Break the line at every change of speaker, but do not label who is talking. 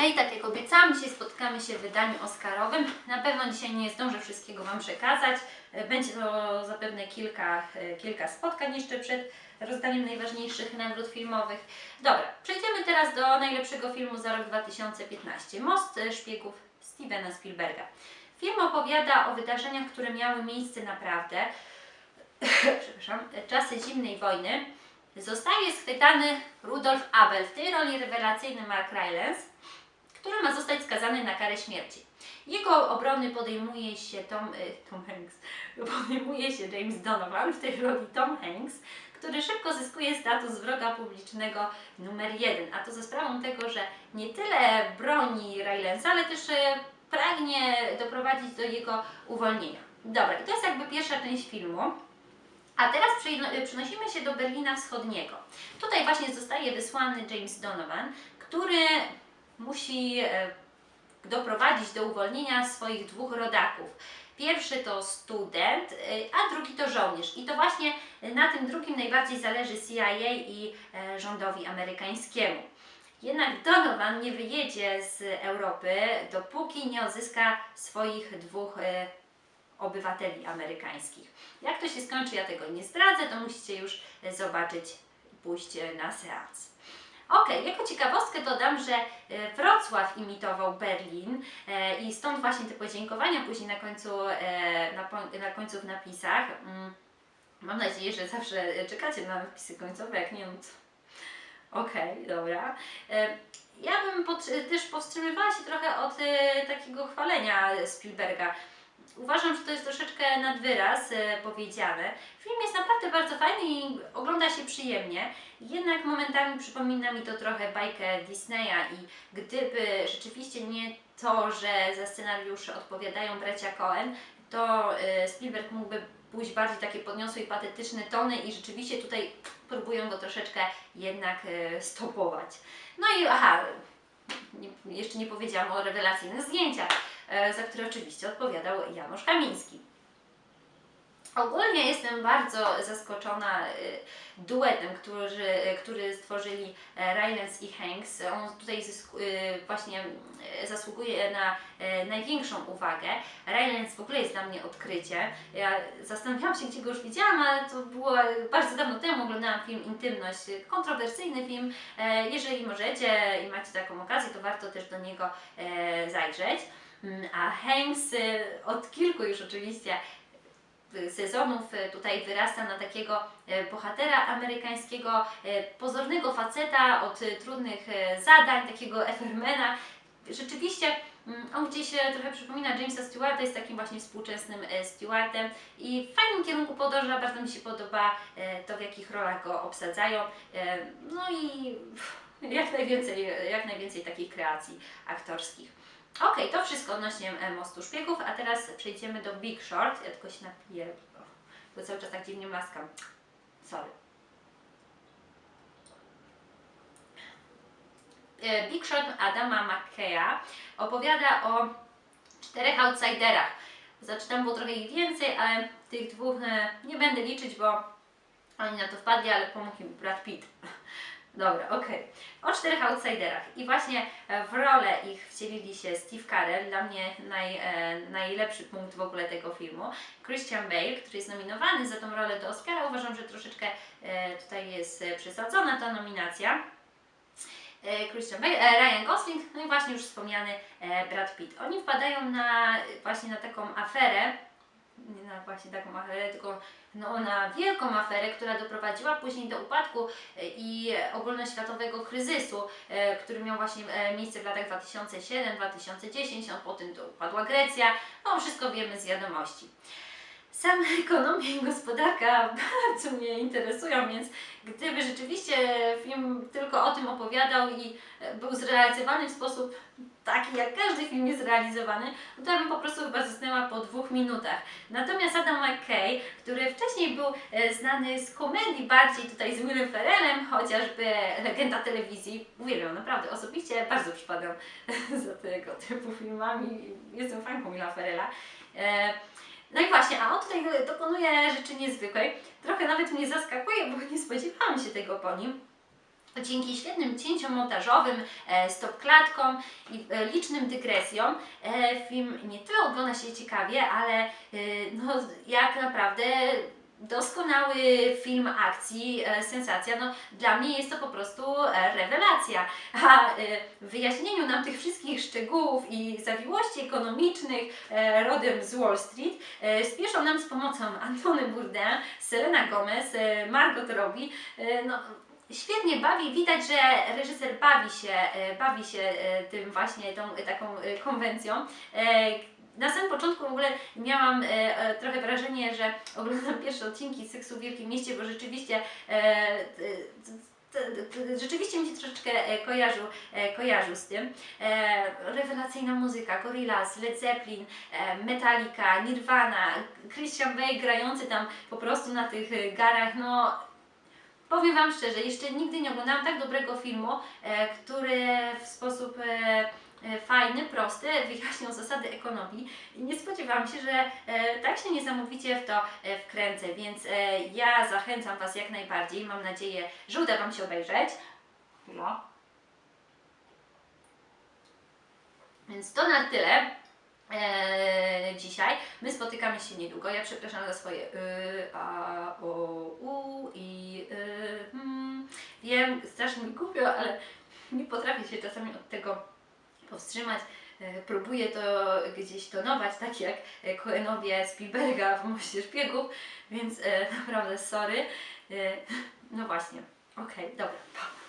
Hej, tak jak obiecałam, dzisiaj spotkamy się w wydaniu Oscarowym. Na pewno dzisiaj nie zdążę wszystkiego Wam przekazać. E, Będzie to zapewne kilka, e, kilka spotkań jeszcze przed rozdaniem najważniejszych nagród filmowych. Dobra, przejdziemy teraz do najlepszego filmu za rok 2015. Most szpiegów Stevena Spielberga. Film opowiada o wydarzeniach, które miały miejsce naprawdę, przepraszam, czasy zimnej wojny. Zostaje schwytany Rudolf Abel, w tej roli rewelacyjny Mark Rylance, który ma zostać skazany na karę śmierci. Jego obrony podejmuje się Tom, y, Tom Hanks, podejmuje się James Donovan, w tej roli Tom Hanks, który szybko zyskuje status wroga publicznego numer jeden, a to za sprawą tego, że nie tyle broni Rylance'a, ale też y, pragnie doprowadzić do jego uwolnienia. Dobra, to jest jakby pierwsza część filmu. A teraz przyno- przenosimy się do Berlina Wschodniego. Tutaj właśnie zostaje wysłany James Donovan, który musi e, doprowadzić do uwolnienia swoich dwóch rodaków. Pierwszy to student, e, a drugi to żołnierz. I to właśnie na tym drugim najbardziej zależy CIA i e, rządowi amerykańskiemu. Jednak Donovan nie wyjedzie z Europy, dopóki nie odzyska swoich dwóch obywateli amerykańskich. Jak to się skończy, ja tego nie zdradzę, to musicie już zobaczyć pójść na seans. Ok, jako ciekawostkę dodam, że e, Wrocław imitował Berlin e, i stąd właśnie te podziękowania później na końcu, e, na, na końcu w napisach. Mm, Mam nadzieję, że zawsze czekacie na napisy końcowe, jak nie, no to... Okej, dobra. E, Ja bym też powstrzymywała się trochę od takiego chwalenia Spielberga. Uważam, że to jest troszeczkę nad wyraz e, powiedziane. Film jest naprawdę bardzo fajny i ogląda się przyjemnie, jednak momentami przypomina mi to trochę bajkę Disneya i gdyby rzeczywiście nie to, że za scenariusz odpowiadają bracia Coen, to e, Spielberg mógłby pójść bardziej takie podniosłe i patetyczne tony i rzeczywiście tutaj próbują go troszeczkę jednak e, stopować. No i aha, jeszcze nie powiedziałam o rewelacyjnych zdjęciach, e, za które oczywiście odpowiadał Janusz Kamiński. Ogólnie jestem bardzo zaskoczona e, duetem, który, który stworzyli e, Rylance i Hanks. On tutaj e, właśnie e, zasługuje na e, największą uwagę. Rylance w ogóle jest dla mnie odkrycie. Ja zastanawiałam się, gdzie go już widziałam, ale to było bardzo dawno temu. Oglądałam film Intymność, kontrowersyjny film. E, Jeżeli możecie i macie taką okazję, to warto też do niego zajrzeć. Mm, A Hanks od kilku już oczywiście sezonów e, tutaj wyrasta na takiego e, bohatera amerykańskiego, e, pozornego faceta od trudnych zadań, takiego Evermana. Rzeczywiście mm, on gdzieś trochę przypomina Jamesa Stewarta, jest takim właśnie współczesnym Stewartem i w fajnym kierunku podąża, bardzo mi się podoba to w jakich rolach go obsadzają. No i jak najwięcej, jak najwięcej takich kreacji aktorskich. Okej, to wszystko odnośnie e, Mostu Szpiegów, a teraz przejdziemy do Big Short. Ja tylko się napiję, bo- bo cały czas tak dziwnie maskam. Sorry. E, Big Short Adama McKeya opowiada o czterech outsiderach. Zaczynam było trochę ich więcej, ale tych dwóch e, nie będę liczyć, bo oni na to wpadli, ale pomógł im Brad Pitt. Dobra, okej. O czterech outsiderach. I właśnie e, w rolę ich wcielili się Steve Carell, dla mnie naj, e, najlepszy punkt w ogóle tego filmu. Christian Bale, który jest nominowany za tą rolę do Oscara. Uważam, że troszeczkę e, tutaj jest e, przesadzona ta nominacja. E, Christian Bale, Ryan Gosling, no i właśnie już wspomniany Brad Pitt. Oni wpadają na właśnie na taką aferę, nie na właśnie taką aferę, tylko no, na wielką aferę, która doprowadziła później do upadku e, i ogólnoświatowego kryzysu, e, który miał właśnie e, miejsce w latach 2007-2010, a potem to upadła Grecja, no wszystko wiemy z wiadomości. Sama ekonomia i gospodarka bardzo mnie interesują, więc gdyby rzeczywiście film tylko o tym opowiadał i e, był zrealizowany w sposób taki, jak każdy film jest realizowany, no to ja bym po prostu chyba zasnęła po dwóch minutach. Natomiast Adam McKay, który wcześniej był e, znany z komedii bardziej tutaj z Willem Ferrellem, chociażby Legenda Telewizji, uwielbiam naprawdę, osobiście bardzo przypadam za tego typu filmami, jestem fanką Willa Ferrella. E, no i właśnie, a on tutaj dokonuje rzeczy niezwykłej. Trochę nawet mnie zaskakuje, bo nie spodziewałam się tego po nim. Dzięki świetnym cięciom montażowym, e, stop-klatkom i e, licznym dygresjom e, film nie tyle ogląda się ciekawie, ale no, jak naprawdę doskonały film akcji, e, sensacja. No, dla mnie jest to po prostu e, rewelacja. A e, w wyjaśnieniu nam tych wszystkich szczegółów i zawiłości ekonomicznych e, rodem z Wall Street e, spieszą nam z pomocą Antony Bourdain, Selena Gomez, e, Margot Robbie. E, no, świetnie bawi, widać, że reżyser bawi się, e, bawi się e, tym właśnie, tą taką e, konwencją. Na samym początku w ogóle miałam e, e, trochę wrażenie, że oglądam pierwsze odcinki Seksu w Wielkim Mieście, bo rzeczywiście e, t- t- rzeczywiście mi się troszeczkę e, kojarzył, e, kojarzył z tym. Rewelacyjna muzyka, Gorillaz, Led Zeppelin, Metallica, Nirvana, Christian Bale grający tam po prostu na tych garach, no Powiem Wam szczerze, jeszcze nigdy nie oglądałam tak dobrego filmu, który w sposób fajny, prosty wyjaśniał zasady ekonomii nie spodziewałam się, że e, tak się niesamowicie w to e, wkręcę, więc e, ja zachęcam Was jak najbardziej, mam nadzieję, że uda Wam się obejrzeć. No. Więc to na tyle e, dzisiaj. My spotykamy się niedługo. Ja przepraszam za swoje y, a, o, u i y, hmm. Wiem, strasznie mi głupio, ale nie potrafię się czasami od tego powstrzymać. E, Próbuję to gdzieś tonować, tak jak e, Coenowie Spielberga w Moście Szpiegów, więc e, naprawdę sorry. No właśnie. Okej, dobra. pa.